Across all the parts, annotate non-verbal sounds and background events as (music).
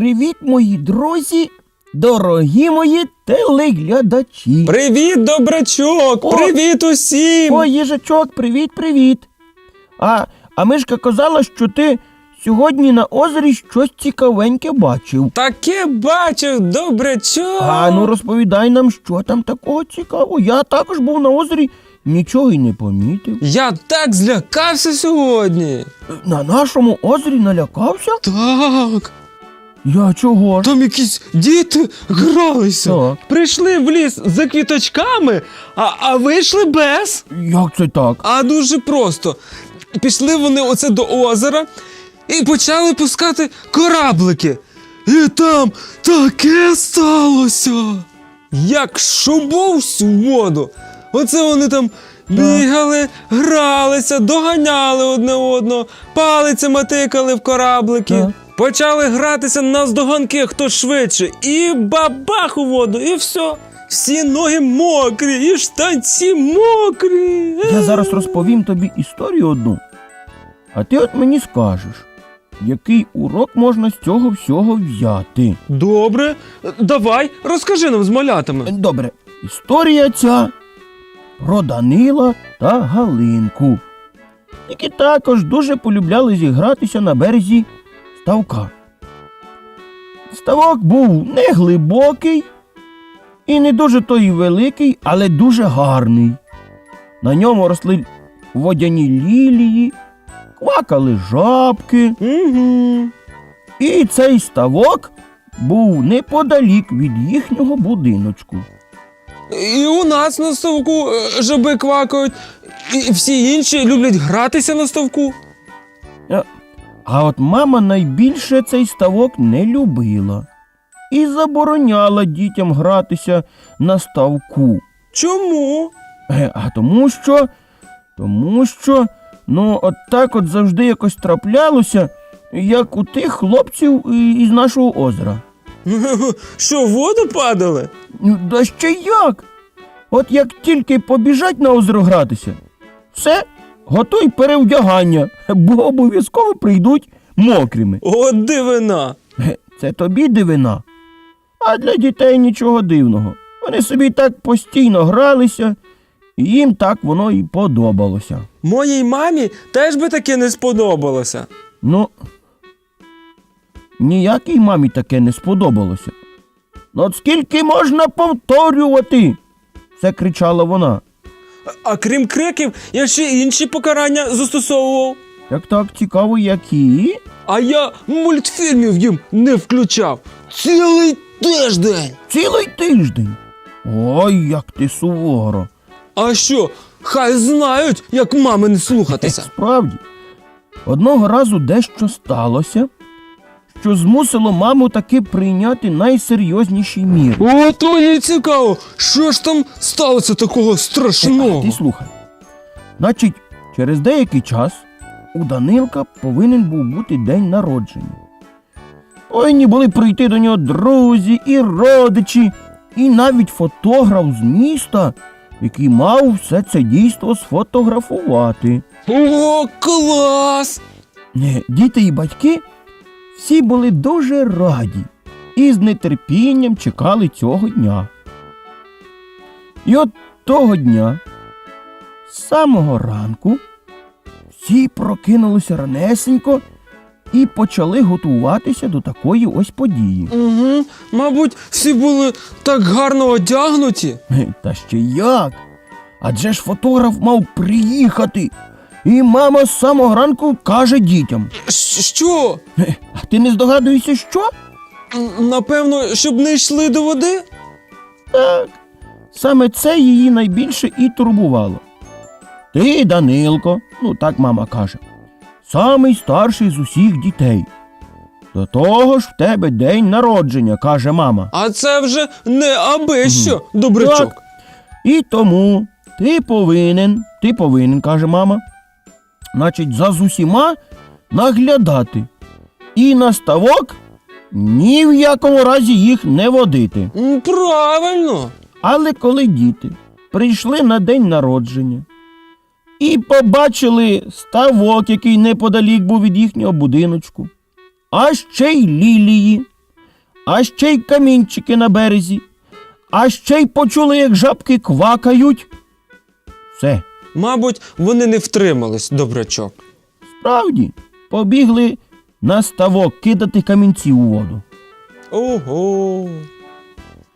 Привіт, мої друзі, дорогі мої телеглядачі. Привіт, добрачок! О! Привіт усім! О, їжачок, привіт, привіт. А, а мишка казала, що ти сьогодні на озері щось цікавеньке бачив. Таке бачив, добрачок! А ну розповідай нам, що там такого цікавого. Я також був на озері, нічого й не помітив. Я так злякався сьогодні. На нашому озері налякався? Так, Я чого там якісь діти гралися. Так. Прийшли в ліс за квіточками, а, а вийшли без. Як це так? А дуже просто. Пішли вони оце до озера і почали пускати кораблики. І там таке сталося. Як шубов всю воду. Оце вони там бігали, гралися, доганяли одне одного, палицями тикали в кораблики. Так. Почали гратися на здоганки, хто швидше, і бабах у воду, і все. Всі ноги мокрі, і штанці мокрі. Я зараз розповім тобі історію одну. А ти от мені скажеш, який урок можна з цього всього взяти. Добре, давай, розкажи нам з малятами. Добре, історія ця про Данила та Галинку, які також дуже полюбляли зігратися на березі ставка. Ставок був не глибокий і не дуже той великий, але дуже гарний. На ньому росли водяні лілії, квакали жабки, Угу. і цей ставок був неподалік від їхнього будиночку. І у нас на ставку е, жаби квакають, і всі інші люблять гратися на ставку. А от мама найбільше цей ставок не любила і забороняла дітям гратися на ставку. Чому? Е, А тому що, тому що, ну, от так от завжди якось траплялося, як у тих хлопців із нашого озера. (laughs) Що, в воду падали? Ну, Да ще як? От як тільки побіжать на озеро гратися, все, готуй перевдягання, бо обов'язково прийдуть мокрими. От дивина. Це тобі дивина. А для дітей нічого дивного. Вони собі так постійно гралися, і їм так воно і подобалося. Моїй мамі теж би таке не сподобалося. Ну, ніякій мамі таке не сподобалося. Ну, от скільки можна повторювати? все кричала вона. А, крім криків, я ще інші покарання застосовував. Так так цікаво, які. А я мультфільмів їм не включав. Цілий тиждень. Цілий тиждень. Ой, як ти суворо. А що, хай знають, як мами не слухатися. Справді, одного разу дещо сталося, що змусило маму таки прийняти найсерйозніші міри. От мені цікаво, що ж там сталося такого страшного? Ти слухай. Значить, через деякий час у Данилка повинен був бути день народження. Повинні були прийти до нього друзі і родичі, і навіть фотограф з міста, який мав все це дійство сфотографувати. О, клас! Е, Діти і батьки всі були дуже раді і з нетерпінням чекали цього дня. І от того дня, з самого ранку, всі прокинулися ранесенько і почали готуватися до такої ось події. Угу, мабуть, всі були так гарно одягнуті. Та ще як? Адже ж фотограф мав приїхати. І мама з самого ранку каже дітям: Що? «Е, А ти не здогадуєшся, що? Напевно, щоб не йшли до води? Так. Саме це її найбільше і турбувало. Ти, Данилко, ну так мама каже, самий старший з усіх дітей. До того ж в тебе день народження, каже мама. А це вже не аби що, добрячок. Так. І тому ти повинен, ти повинен, каже мама, значить, за з усіма наглядати. І на ставок ні в якому разі їх не водити. Правильно. Але коли діти прийшли на день народження і побачили ставок, який неподалік був від їхнього будиночку, а ще й лілії, а ще й камінчики на березі, а ще й почули, як жабки квакають. Все, Мабуть, вони не втримались, добрячок. справді, побігли на ставок кидати камінці у воду. Ого.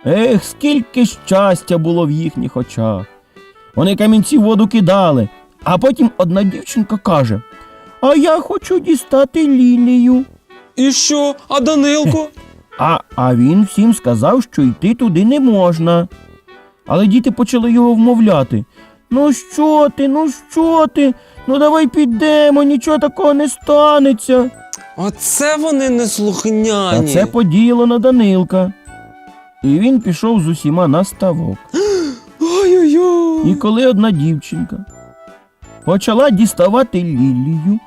Ех, скільки щастя було в їхніх очах. Вони камінці в воду кидали, а потім одна дівчинка каже: А я хочу дістати лілію. І що? А Данилко? А, а він всім сказав, що йти туди не можна. Але діти почали його вмовляти. Ну що ти, ну що ти? Ну давай підемо, нічого такого не станеться. Оце вони неслухняні. це подіяло на Данилка. І він пішов з усіма на ставок. Ой-ой-ой. І коли одна дівчинка почала діставати лілію,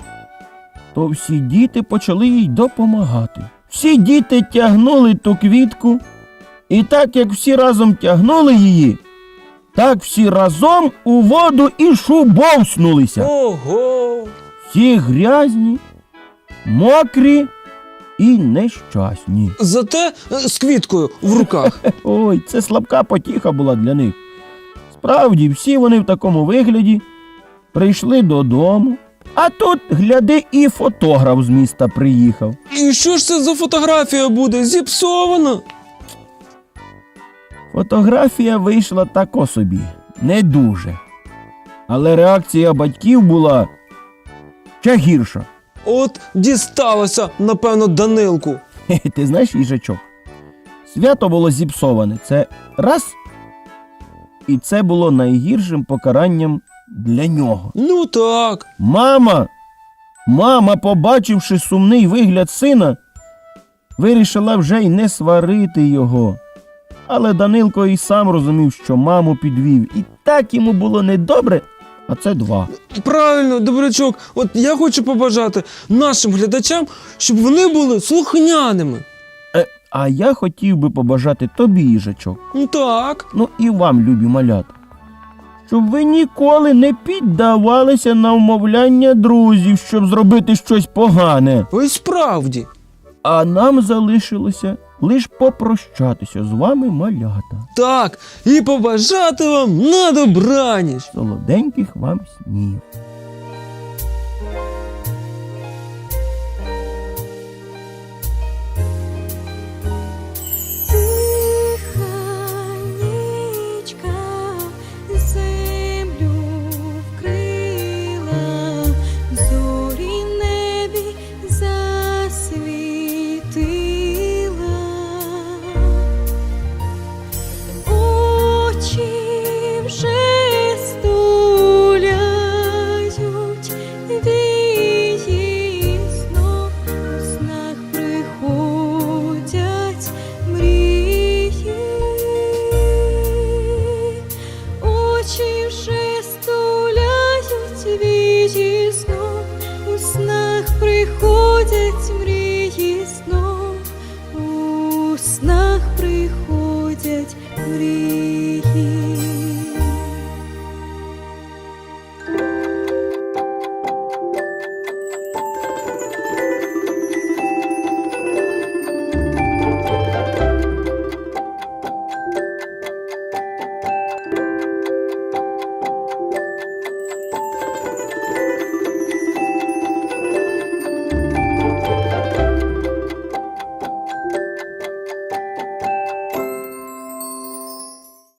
то всі діти почали їй допомагати. Всі діти тягнули ту квітку, і так як всі разом тягнули її, так всі разом у воду і шубовснулися. Ого. Всі грязні, мокрі і нещасні. Зате е, з квіткою в руках. (laughs) Ой, це слабка потіха була для них. Справді, всі вони в такому вигляді прийшли додому, а тут, гляди, і фотограф з міста приїхав. І що ж це за фотографія буде? Зіпсована? Фотографія вийшла тако собі, не дуже. Але реакція батьків була ще гірша. От дісталося, напевно, Данилку. Ти знаєш, їжачок? Свято було зіпсоване. Це раз. І це було найгіршим покаранням для нього. Ну так. Мама, мама, побачивши сумний вигляд сина, вирішила вже й не сварити його. Але Данилко і сам розумів, що маму підвів, і так йому було недобре, а це два. Правильно, добрячок. От я хочу побажати нашим глядачам, щоб вони були слухняними. Е, а я хотів би побажати тобі, їжачок, Ну так. ну і вам, любі малята, щоб ви ніколи не піддавалися на вмовляння друзів, щоб зробити щось погане. Ось справді. А нам залишилося лиш попрощатися з вами, малята. Так, і побажати вам на добраніч. Солоденьких вам снів. beauty.